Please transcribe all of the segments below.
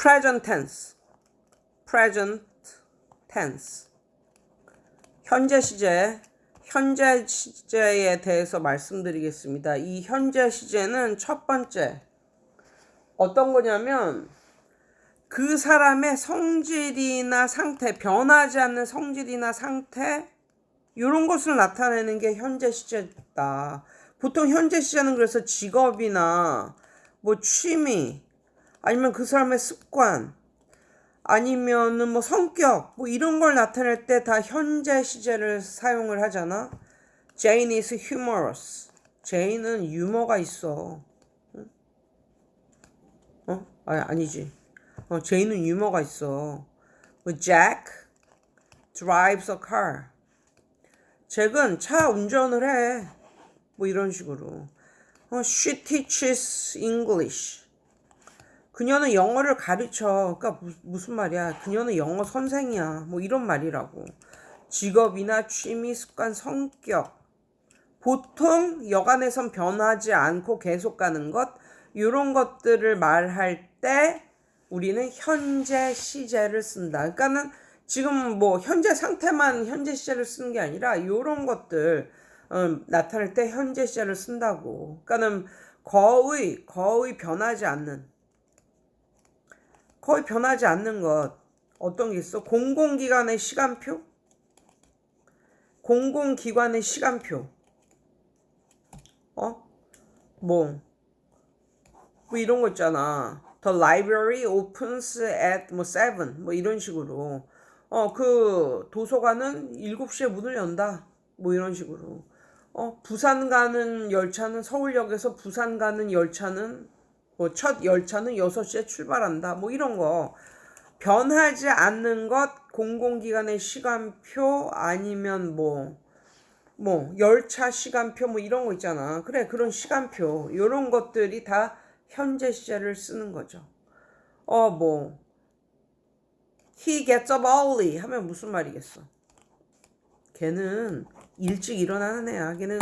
present tense. present tense. 현재 시제. 현재 시제에 대해서 말씀드리겠습니다. 이 현재 시제는 첫 번째 어떤 거냐면 그 사람의 성질이나 상태, 변하지 않는 성질이나 상태 이런 것을 나타내는 게 현재 시제다. 보통 현재 시제는 그래서 직업이나 뭐 취미 아니면 그 사람의 습관 아니면은 뭐 성격 뭐 이런 걸 나타낼 때 다 현재 시제를 사용을 하잖아. Jane is humorous. 제인은 유머가 있어. 응? 어? 아니 아니지. 어, 제인은 유머가 있어. 뭐 Jack drives a car. 잭은 차 운전을 해. 뭐 이런 식으로. 어, she teaches English. 그녀는 영어를 가르쳐. 그러니까 무, 무슨 말이야? 그녀는 영어 선생이야. 뭐 이런 말이라고. 직업이나 취미, 습관, 성격. 보통 여간에선 변하지 않고 계속 가는 것, 이런 것들을 말할 때 우리는 현재 시제를 쓴다. 그러니까는 지금 뭐 현재 상태만 현재 시제를 쓰는 게 아니라 이런 것들 음, 나타낼 때 현재 시제를 쓴다고. 그러니까는 거의 거의 변하지 않는 거의 변하지 않는 것 어떤 게 있어? 공공기관의 시간표? 공공기관의 시간표. 어? 뭐, 뭐 이런 거 있잖아. The library opens at 뭐 7. 뭐 이런 식으로. 어, 그 도서관은 7시에 문을 연다. 뭐 이런 식으로. 어, 부산 가는 열차는 서울역에서 부산 가는 열차는 뭐 첫 열차는 6시에 출발한다. 뭐 이런 거. 변하지 않는 것, 공공기관의 시간표, 아니면 뭐, 뭐, 열차 시간표, 뭐 이런 거 있잖아. 그래, 그런 시간표. 이런 것들이 다 현재 시제를 쓰는 거죠. 어, 뭐, he gets up early 하면 무슨 말이겠어? 걔는 일찍 일어나는 애야. 걔는,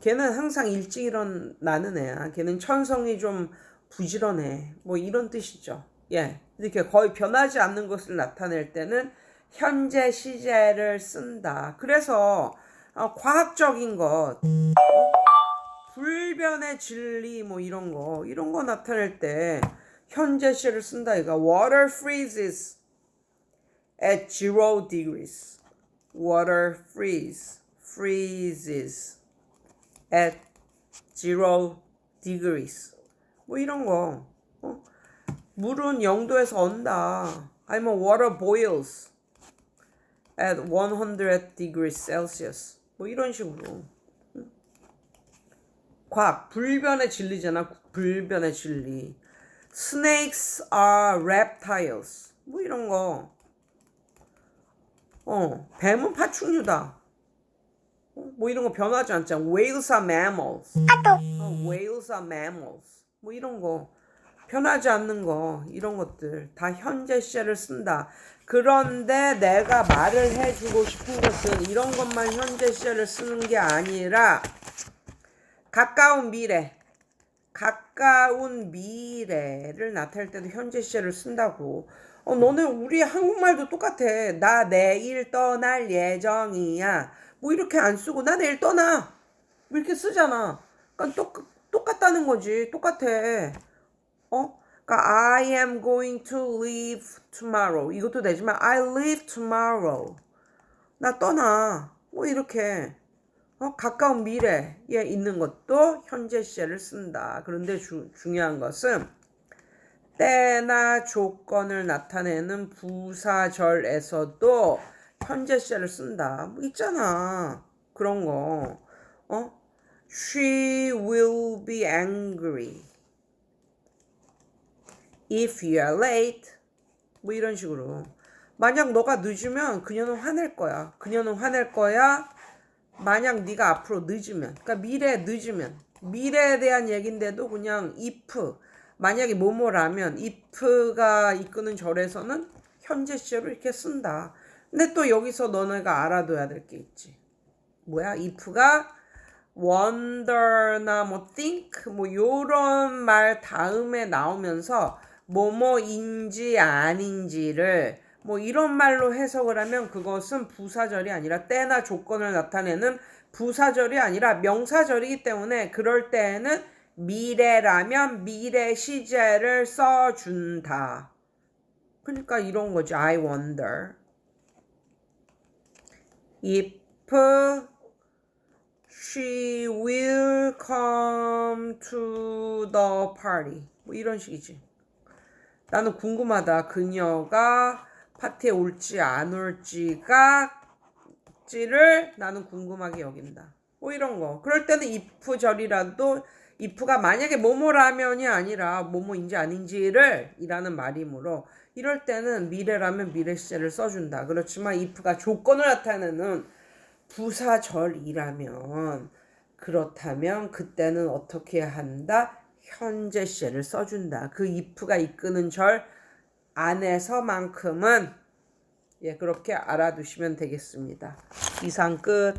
걔는 항상 일찍 일어나는 애야. 걔는 천성이 좀 부지런해. 뭐 이런 뜻이죠. 예. 이렇게 거의 변하지 않는 것을 나타낼 때는 현재 시제를 쓴다. 그래서 어, 과학적인 것, 어? 불변의 진리 뭐 이런 거 이런 거 나타낼 때 현재 시를 쓴다. 이거 water freezes at zero degrees. Water freeze freezes at zero degrees. 뭐 이런 거. 어? 물은 0도에서 언다. 아니면 water boils at 100 degrees Celsius. 뭐 이런 식으로. 응? 과학 불변의 진리잖아. 불변의 진리. Snakes are reptiles. 뭐 이런 거. 어, 뱀은 파충류다. 어? 뭐 이런 거 변하지 않잖아. Whales are mammals. 어, whales are mammals. 뭐 이런 거. 변하지 않는 거 이런 것들 다 현재 시제를 쓴다. 그런데 내가 말을 해주고 싶은 것은 이런 것만 현재 시제를 쓰는 게 아니라 가까운 미래, 가까운 미래를 나타낼 때도 현재 시제를 쓴다고. 어, 너는 우리 한국말도 똑같아. 나 내일 떠날 예정이야. 뭐 이렇게 안 쓰고 나 내일 떠나. 뭐 이렇게 쓰잖아. 그러니까 똑, 똑같다는 거지. 똑같아. 어? 그러니까 I am going to leave tomorrow. 이것도 되지만 I leave tomorrow. 나 떠나. 뭐 이렇게 어? 가까운 미래에 있는 것도 현재 시제를 쓴다. 그런데 주, 중요한 것은 때나 조건을 나타내는 부사절에서도 현재 시제를 쓴다. 뭐 있잖아. 그런 거. 어? She will be angry. if you are late. 뭐 이런 식으로. 만약 너가 늦으면 그녀는 화낼 거야. 그녀는 화낼 거야. 만약 네가 앞으로 늦으면. 그러니까 미래에 늦으면. 미래에 대한 얘긴데도 그냥 if. 만약에 뭐뭐라면 if가 이끄는 절에서는 현재 시제로 이렇게 쓴다. 근데 또 여기서 너네가 알아둬야 될 게 있지. 뭐야? if가 wonder나 뭐 think 뭐 요런 말 다음에 나오면서 뭐뭐인지 아닌지를 뭐 이런 말로 해석을 하면 그것은 부사절이 아니라 때나 조건을 나타내는 부사절이 아니라 명사절이기 때문에 그럴 때에는 미래라면 미래 시제를 써준다. 그러니까 이런 거지. I wonder if she will come to the party. 뭐 이런 식이지. 나는 궁금하다. 그녀가 파티에 올지 안 올지가 지를 나는 궁금하게 여긴다. 뭐 이런 거. 그럴 때는 if절이라도 if가 만약에 뭐뭐라면이 아니라 뭐뭐인지 아닌지를 이라는 말이므로 이럴 때는 미래라면 미래 시제를 써준다. 그렇지만 if가 조건을 나타내는 부사절이라면 그렇다면 그때는 어떻게 한다? 현재 시제를 써준다. 그 if가 이끄는 절 안에서만큼은 예 그렇게 알아두시면 되겠습니다. 이상 끝.